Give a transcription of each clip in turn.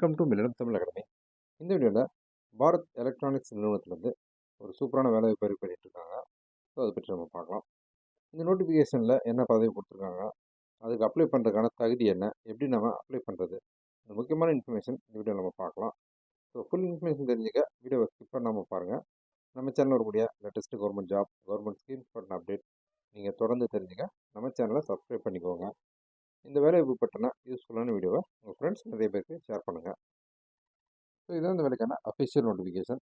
Welcome to Millanam Tamil academy இந்த வீடியோவில் Bharat electronics நிறுவனத்திலேருந்து ஒரு சூப்பரான வேலை வாய்ப்பு பண்ணிட்டு இருக்காங்க. ஸோ அதை பற்றி நம்ம பார்க்கலாம். இந்த நோட்டிஃபிகேஷனில் என்ன பதவி கொடுத்துருக்காங்க? அதுக்கு அப்ளை பண்ணுறதுக்கான தகுதி என்ன? எப்படி நம்ம அப்ளை பண்ணுறது இந்த முக்கியமான இன்ஃபர்மேஷன் இந்த வீடியோவில் நம்ம பார்க்கலாம். ஸோ ஃபுல் இன்ஃபர்மேஷன் தெரிஞ்சுக்க வீடியோவை ஸ்கிப் பண்ணாமல் பாருங்கள் நம்ம சேனலில் வரக்கூடிய latest government job government schemes பண்ண அப்டேட் நீங்கள் தொடர்ந்து தெரிஞ்சுக்க. நம்ம சேனலை சப்ஸ்கிரைப் பண்ணிக்கோங்க. இந்த வேலை பற்றின யூஸ்ஃபுல்லான வீடியோவை உங்கள் ஃப்ரெண்ட்ஸ் நிறைய பேருக்கு ஷேர் பண்ணுங்கள் ஸோ இதுதான் இந்த வேலைக்கான official notification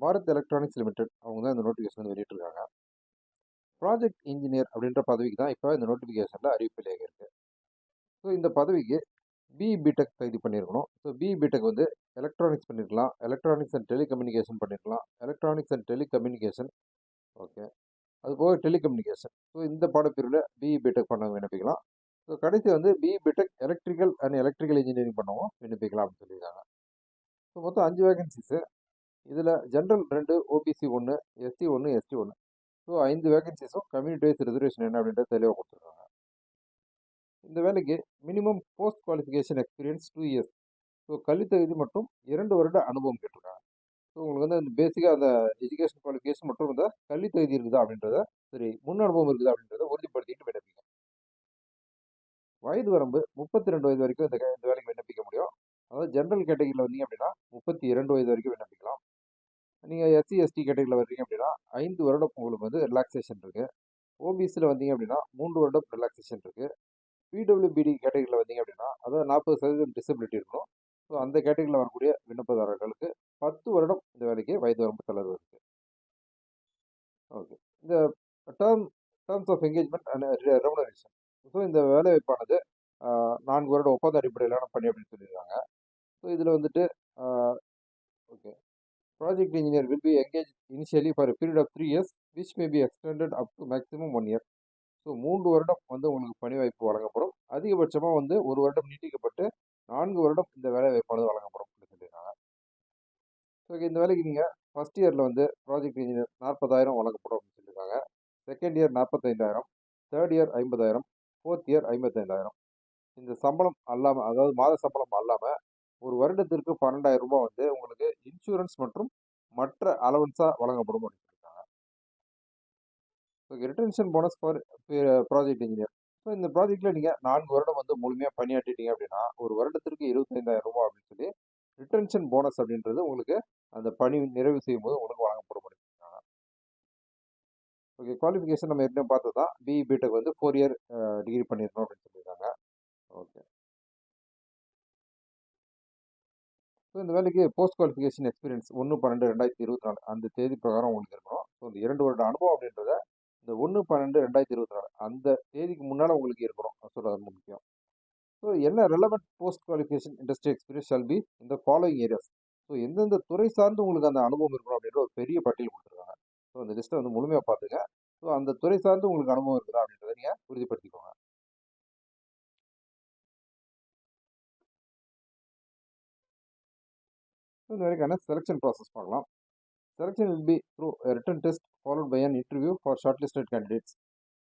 Bharat electronics limited அவங்க தான் இந்த நோட்டிஃபிகேஷன் வந்து வெளியிட்டிருக்காங்க. ப்ராஜெக்ட் இன்ஜினியர் அப்படின்ற பதவிக்கு தான் இப்போ இந்த நோட்டிஃபிகேஷனில் அறிவிப்பில் இருக்குது ஸோ இந்த பதவிக்கு பிபிடெக் கைது பண்ணியிருக்கணும். ஸோ பிபிடெக் வந்து எலக்ட்ரானிக்ஸ் பண்ணியிருக்கலாம். எலக்ட்ரானிக்ஸ் அண்ட் டெலிகம்யூனிகேஷன் பண்ணியிருக்கலாம். எலக்ட்ரானிக்ஸ் அண்ட் டெலிகம்யூனிகேஷன் ஓகே அது போக டெலிகம்யூனிகேஷன் ஸோ இந்த பாடப்பிரிவில் பிஇ பிடெக் பண்ண விண்ணப்பிக்கலாம் ஸோ கடைசி வந்து B B Tech electrical and electrical engineering பண்ணவும். விண்ணப்பிக்கலாம் அப்படின்னு சொல்லியிருக்காங்க. ஸோ மொத்தம் அஞ்சு வேகன்சிஸு. இதில் ஜென்ரல் ரெண்டு ஓபிசி ஒன்று எஸ்டி ஒன்று எஸ்டி ஒன்று ஸோ ஐந்து வேகன்சிஸும் கம்யூனிட்டி வைஸ் ரிசர்வேஷன் என்ன அப்படின்றத தெளிவாக கொடுத்துருக்காங்க. இந்த வேலைக்கு minimum post qualification experience two years so கல்வித்தகுதி மட்டும் மற்றும் இரண்டு வருட அனுபவம் கேட்டிருக்காங்க. ஸோ உங்களுக்கு வந்து அந்த பேசிக்காக அந்த எஜுகேஷன் குவாலிஃபிகேஷன் மற்றும் இந்த கல்வித்தகுதி இருக்குதா அப்படின்றத சரி முன் அனுபவம் இருக்குதா அப்படின்றத உறுதிப்படுத்திட்டு விண்ணப்பிங்க வயது வரம்பு முப்பத்தி ரெண்டு வயது வரைக்கும் இந்த இந்த வேலைக்கு விண்ணப்பிக்க முடியும். அதாவது ஜென்ரல் கேட்டகரியில் வந்தீங்க அப்படின்னா முப்பத்தி இரண்டு வயது வரைக்கும் விண்ணப்பிக்கலாம். நீங்கள் எஸ்சி எஸ்டி கேட்டகரியில் வர்றீங்க அப்படின்னா ஐந்து வருடம் உங்களுக்கு வந்து ரிலாக்ஸேஷன் இருக்குது ஓபிசியில் வந்தீங்க அப்படின்னா மூன்று வருடம் ரிலாக்ஸேஷன் இருக்குது பிடபிள்யூபிடி கேட்டகரியில் வந்தீங்க அப்படின்னா அதாவது நாற்பது சதவீதம் டிசபிலிட்டி இருக்கணும். ஸோ அந்த கேட்டகரியில் வரக்கூடிய விண்ணப்பதாரர்களுக்கு பத்து வருடம் இந்த வேலைக்கு வயது வரம்பு தளர்வு இருக்குது ஓகே இந்த term terms of engagement and remuneration so இந்த வேலைவாய்ப்பானது நான்கு வருட ஒப்பந்த அடிப்படையிலான பணி அப்படின்னு சொல்லியிருக்காங்க. ஸோ இதில் வந்துட்டு okay project engineer will be engage initially for period of three years which may be extended up to maximum one year so மூன்று வருடம் வந்து உங்களுக்கு பணி வாய்ப்பு வழங்கப்படும். அதிகபட்சமாக வந்து ஒரு வருடம் நீட்டிக்கப்பட்டு நான்கு வருடம் இந்த வேலை வாய்ப்பானது வழங்கப்படும் அப்படின்னு சொல்லியிருக்காங்க. ஸோ இந்த வேலைக்கு நீங்கள் ஃபஸ்ட் இயரில் வந்து ப்ராஜெக்ட் இன்ஜினியர் நாற்பதாயிரம் வழங்கப்படும் அப்படின்னு சொல்லியிருக்காங்க. செகண்ட் இயர் நாற்பத்தைந்தாயிரம். தேர்ட் இயர் ஐம்பதாயிரம். ஃபோர்த் இயர் ஐம்பத்தைந்தாயிரம். இந்த சம்பளம் அல்லாமல் அதாவது மாத சம்பளம் அல்லாமல் ஒரு வருடத்திற்கு பன்னெண்டாயிரம் ரூபாய் வந்து உங்களுக்கு இன்சூரன்ஸ் மற்றும் மற்ற அலவன்ஸாக வழங்கப்படும் அப்படின்னு சொல்லியிருக்காங்க. So retention bonus for project engineer so இந்த ப்ராஜெக்ட்டில் நீங்கள் நான்கு வருடம் வந்து முழுமையாக பணியாற்றிட்டீங்க அப்படின்னா ஒரு வருடத்திற்கு இருபத்தைந்தாயிரம் ரூபாய் அப்படின்னு சொல்லி ரிட்டன்ஷன் போனஸ் அப்படின்றது உங்களுக்கு அந்த பணி நிறைவு செய்யும் போது உங்களுக்கு வழங்கப்படும் அப்படின்னு ஓகே குவாலிஃபிகேஷன் நம்ம ஏற்கனவே பார்த்து தான் பிஇ பிடெக் வந்து ஃபோர் இயர் டிகிரி பண்ணிடணும் அப்படின்னு சொல்லியிருக்காங்க. ஓகே ஸோ இந்த வேலைக்கு போஸ்ட் குவாலிஃபிகேஷன் எக்ஸ்பீரியன்ஸ் ஒன்று பன்னெண்டு ரெண்டாயிரத்தி இருபத்தி நாலு அந்த தேதி பிரகாரம் உங்களுக்கு இருக்கணும். ஸோ இந்த இரண்டு வருட அனுபவம் அப்படின்றத இந்த ஒன்று பன்னெண்டு ரெண்டாயிரத்தி இருபத்தி நாலு அந்த தேதிக்கு முன்னால் உங்களுக்கு இருக்கணும். சொல்கிறது ரொம்ப முக்கியம். ஸோ என்ன relevant post qualification industry experience shall be இந்த ஃபாலோயிங் ஏரியாஸ் ஸோ எந்தெந்த துறை சார்ந்து உங்களுக்கு அந்த அனுபவம் இருக்கணும் அப்படின்ற ஒரு பெரிய பட்டியல் கொடுத்துருக்காங்க. ஸோ அந்த லிஸ்ட்டை வந்து முழுமையாக பார்த்துங்க. ஸோ அந்த துறை சார்ந்து உங்களுக்கு அனுபவம் இருக்குதா அப்படின்றத நீங்கள் உறுதிப்படுத்திக்கோங்க. இந்த வரைக்கான செலெக்ஷன் ப்ராசஸ் பார்க்கலாம். Selection will be through written test followed by an interview for short listed candidates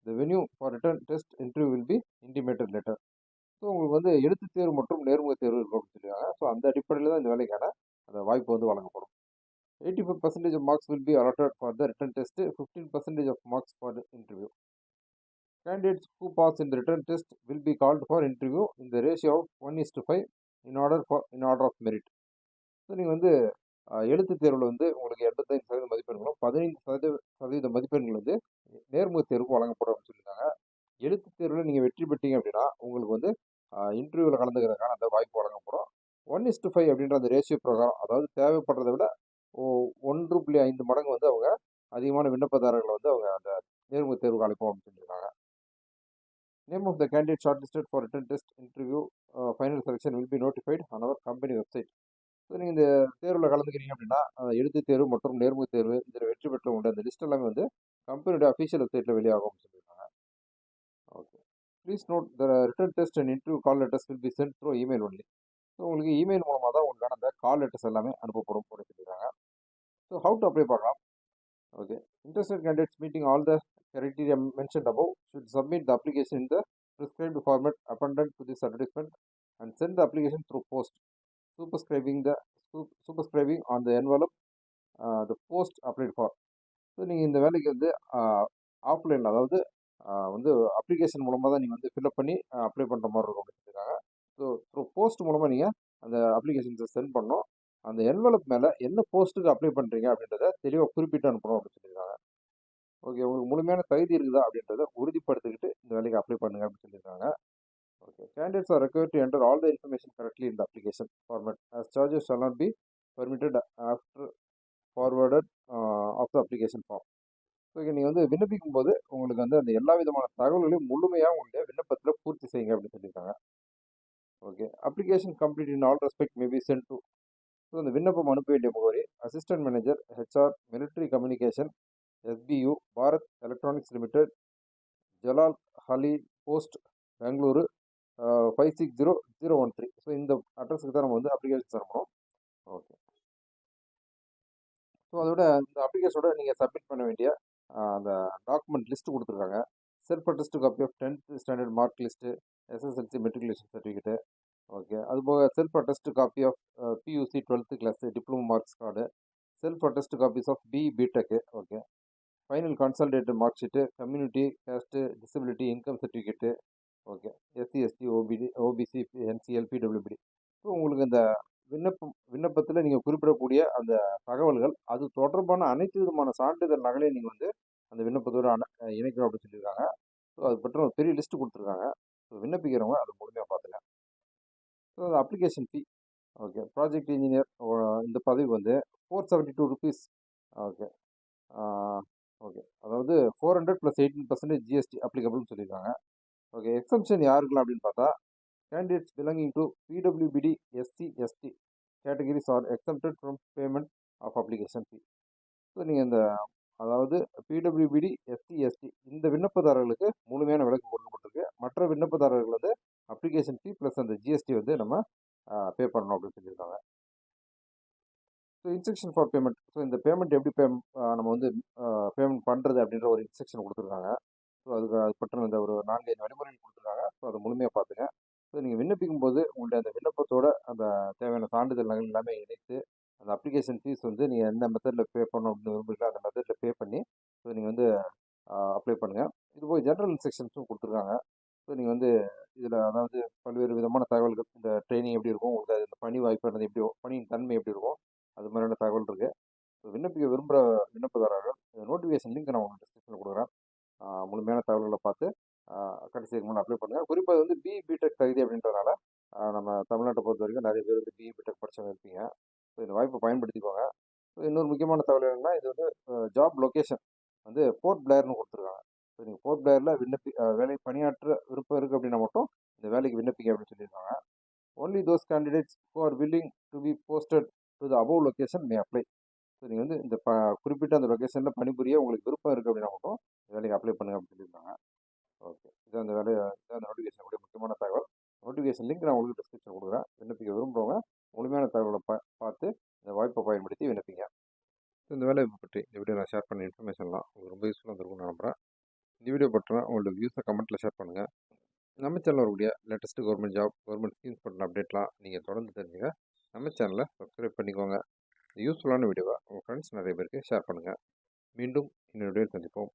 the venue for written test interview will be intimated letter so உங்களுக்கு வந்து எழுத்து தேர்வு மற்றும் நேர்முக தேர்வு இருக்கும் அப்படின்னு சொல்லியிருக்காங்க ஸோ அந்த அடிப்படையில் தான் இந்த வேலைக்கான அந்த வாய்ப்பு வந்து வழங்கப்படும். Eighty five percentage marks will be allotted for for written written test fifteen percentage of for for interview. candidates who pass in the written test will be called for interview in the ratio of one is to five in order for in order of merit. So நீங்கள் வந்து எழுத்து தேர்வில் வந்து உங்களுக்கு எண்பத்தைந்து சதவீத மதிப்பெண்களும் பதினைந்து சதவீத சதவீத மதிப்பெண்கள் வந்து நேர்முக தேர்வுக்கு வழங்கப்படும் அப்படின்னு சொல்லியிருக்காங்க. எழுத்துத் தேர்வில் நீங்கள் வெற்றி பெற்றீங்க அப்படின்னா உங்களுக்கு வந்து இன்டர்வியூவில் கலந்துக்கிறதுக்கான அந்த வாய்ப்பு வழங்கப்படும். ஒன் இஸ்டு ஃபைவ் அப்படின்ற அந்த ரேஷியோ பிரகாரம் அதாவது தேவைப்படுறதை விட ஒன்று புள்ளி ஐந்து மடங்கு வந்து அவங்க அதிகமான விண்ணப்பதாரர்களை வந்து அவங்க அந்த நேர்முக தேர்வுக்கு அழைப்போம் அப்படின்னு சொல்லியிருக்காங்க. Name of the candidate short listed for written test interview final selection will be notified on our company website so நீங்கள் இந்த தேர்வில் கலந்துக்கிறீங்க அப்படின்னா எழுத்து எழுத்துத் தேர்வு மற்றும் நேர்முக தேர்வு இதில் வெற்றி பெற்றவங்க அந்த லிஸ்ட் எல்லாமே வந்து கம்பெனியோட அஃபீஷியல் வெப்சைட்டில் வெளியாகும் சொல்லியிருக்காங்க. Okay please note the written test and interview call letters will be sent through email only so உங்களுக்கு இமெயில் மூலமாக தான் உங்களுக்கான அந்த கால் லெட்டர்ஸ் எல்லாமே அனுப்பப்படும் அப்படின்னு சொல்லியிருக்காங்க. ஸோ ஹவு டு அப்ளை பார்க்கலாம் Okay, interested candidates meeting all the criteria mentioned above should submit the application in the prescribed format appended to this advertisement and send the application through post superscribing the the superscribing the the envelope the post applied for so நீங்கள் இந்த வேலைக்கு வந்து ஆஃப்லைனில் அதாவது ஆஹ் வந்து application மூலமாக தான் நீங்கள் வந்து ஃபில்அப் பண்ணி அப்ளை பண்ணுற மாதிரி இருக்கும் அப்படின்னு ஸோ த்ரூ போஸ்ட் மூலமாக நீங்கள் அந்த அப்ளிகேஷன்ஸை சென்ட் பண்ணோம் அந்த என்வலப் மேலே என்ன போஸ்ட்டுக்கு அப்ளை பண்ணுறீங்க அப்படின்றத தெளிவாக குறிப்பிட்டு அனுப்பணும் அப்படின்னு சொல்லியிருக்காங்க. ஓகே உங்களுக்கு முழுமையான தகுதி இருக்குதா அப்படின்றத உறுதிப்படுத்திக்கிட்டு இந்த வேலைக்கு அப்ளை பண்ணுங்க அப்படின்னு சொல்லியிருக்காங்க. Okay candidates are required to enter all the information correctly இந்த application format as charges shall not be permitted after forwarded of the application form okay நீங்கள் வந்து விண்ணப்பிக்கும் போது உங்களுக்கு வந்து அந்த எல்லா விதமான தகவல்களையும் முழுமையாக உங்களுடைய விண்ணப்பத்தில் பூர்த்தி செய்யுங்க அப்படின்னு சொல்லியிருக்காங்க. Okay application complete in all respect maybe sent to so இந்த விண்ணப்பம் அனுப்ப வேண்டிய முகவரி assistant manager HR military communication SBU Bharat electronics limited Jalahalli post Bengaluru five six zero zero one three so இந்த அட்ரஸுக்கு தான் நம்ம வந்து அப்ளிகேஷன் தரப்போம் ஓகே ஸோ அதோட இந்த அப்ளிகேஷனோட நீங்கள் சப்மிட் பண்ண வேண்டிய அந்த டாக்குமெண்ட் லிஸ்ட்டு கொடுத்துருக்காங்க. Self attest copy of tenth standard mark list SSLC matriculation certificate okay அதுபோக self attest copy of PUC twelfth class diploma marks card self attest copies of B BTech okay final consolidated mark sheet community caste disability income certificate okay SC ST OBD OBC NCL PWBD so உங்களுக்கு இந்த விண்ணப்பம் விண்ணப்பத்தில் நீங்கள் குறிப்பிடக்கூடிய அந்த தகவல்கள் அது தொடர்பான அனைத்து விதமான சான்றிதழ் நகலையும் நீங்கள் வந்து அந்த விண்ணப்பத்தோடு அண இணைக்கணும் அப்படின்னு சொல்லியிருக்காங்க. ஸோ அது பற்றி ஒரு பெரிய லிஸ்ட் கொடுத்துருக்காங்க. ஸோ விண்ணப்பிக்கிறவங்க அதை முழுமையாக பார்த்துக்கலாம் ஸோ அந்த application fee okay project engineer இந்த பதவி வந்து four seventy two rupees okay okay அதாவது four hundred plus eighteen percentage GST அப்ளிகபிள்னு சொல்லியிருக்காங்க ஓகே எக்ஸம்ஷன் யாருக்கலாம் அப்படின்னு பார்த்தா candidates belonging to PWBD SC ST categories are exempted from payment of application fee so நீங்கள் இந்த அதாவது பிடபிள்யூபிடி எஸ்சி எஸ்டி இந்த விண்ணப்பதாரர்களுக்கு முழுமையான விலக்கு கொடுக்கப்பட்டிருக்கு. மற்ற விண்ணப்பதாரர்கள் வந்து அப்ளிகேஷன் ஃபீ ப்ளஸ் அந்த ஜிஎஸ்டி வந்து நம்ம பே பண்ணணும் அப்படின்னு சொல்லியிருக்காங்க so instruction for payment so இந்த பேமெண்ட் எப்படி பே நம்ம வந்து பேமெண்ட் பண்ணுறது அப்படின்ற ஒரு இன்ஸ்ட்ரக்ஷன் கொடுத்துருக்காங்க. ஸோ அதுக்கு அது பற்றின இந்த ஒரு நான்கு ஐந்து வழிமுறைகள் கொடுத்துருக்காங்க. ஸோ அதை முழுமையாக பார்த்துங்க ஸோ நீங்கள் விண்ணப்பிக்கும் போது உங்களுடைய அந்த விண்ணப்பத்தோட அந்த தேவையான சான்றிதழ் நகல் எல்லாமே இணைத்து அந்த அப்ளிகேஷன் ஃபீஸ் வந்து நீங்கள் எந்த மெத்தடில் பே பண்ணணும் அப்படின்னு விரும்புகிறீங்களோ அந்த மெத்தடில் பே பண்ணி ஸோ நீங்கள் வந்து அப்ளை பண்ணுங்கள் இது போய் ஜென்ரல் இன்ஸ்ட்ரக்ஷன்ஸும் கொடுத்துருக்காங்க. ஸோ நீங்கள் வந்து இதில் அதாவது பல்வேறு விதமான தகவல்கள் இந்த ட்ரைனிங் எப்படி இருக்கும் உங்களுக்கு இந்த பணி வாய்ப்புன்றது எப்படி பணியின் தன்மை எப்படி இருக்கும் அது மாதிரியான தகவல் இருக்குது ஸோ விண்ணப்பிக்க விரும்புகிற விண்ணப்பதாரர்கள் நோட்டிஃபிகேஷன் லிங்க் நான் உங்களுக்கு டிஸ்கிரிப்ஷனில் கொடுக்குறேன். முழுமையான தகவல்களை பார்த்து ஆஹ் கடைசி அப்ளை பண்ணுங்கள் குறிப்பாக வந்து பிஇ பிடெக் தகுதி அப்படின்றதுனால நம்ம தமிழ்நாட்டை பொறுத்த வரைக்கும் நிறைய பேர் வந்து பிஇ பிடெக் படிச்சவங்க இருப்பீங்க. ஸோ இந்த வாய்ப்பை பயன்படுத்திக்கோங்க. இன்னொரு முக்கியமான தகவல் என்னன்னா இது வந்து ஜாப் லொக்கேஷன் வந்து போர்ட் பிளேயர்னு கொடுத்துருக்காங்க. ஸோ நீங்கள் போர்ட் பிளேயரில் விண்ணப்பி வேலை பணியாற்ற விருப்பம் இருக்குது அப்படின்னா மட்டும் இந்த வேலைக்கு விண்ணப்பிக்க அப்படின்னு சொல்லியிருக்காங்க only those candidates who are willing to be posted to the above location may apply so நீங்கள் வந்து இந்த ப குறிப்பிட்ட அந்த லொக்கேஷனில் பணிபுரிய உங்களுக்கு விருப்பம் இருக்குது அப்படின்னா மட்டும் இந்த வேலைக்கு அப்ளை பண்ணுங்க அப்படின்னு சொல்லியிருக்காங்க ஓகே இதுதான் அந்த வேலையை இதான் அந்த நோட்டிஃபிகேஷனுடைய முக்கியமான தகவல். நோட்டிஃபிகேஷன் லிங்க் நான் உங்களுக்கு டிஸ்கிரிப்ஷன் கொடுக்குறேன். விண்ணப்பிக்க விரும்புகிறவங்க முழுமையான தகவலை பா பார்த்து இந்த வாய்ப்பை பயன்படுத்தி விண்ணப்பிங்க. ஸோ இந்த வேலையை பற்றி இந்த வீடியோ நான் ஷேர் பண்ண இன்ஃபர்மேஷன்லாம் உங்களுக்கு ரொம்ப யூஸ்ஃபுல்லாக இருந்திருக்கும்னு நம்புகிறேன் இந்த வீடியோ பற்றினா உங்களோட வியூஸை கமெண்ட்டில் ஷேர் பண்ணுங்கள் நம்ம சேனலில் வரக்கூடிய latest government job government schemes பண்ண அப்டேட்லாம் நீங்கள் தொடர்ந்து தெரிஞ்சுங்க. நம்ம சேனலை சப்ஸ்கிரைப் பண்ணிக்கோங்க. இந்த யூஸ்ஃபுல்லான வீடியோவை உங்கள் ஃப்ரெண்ட்ஸ் நிறைய பேருக்கு ஷேர் பண்ணுங்கள் மீண்டும் இன்னொரு வீடியோ சந்திப்போம்.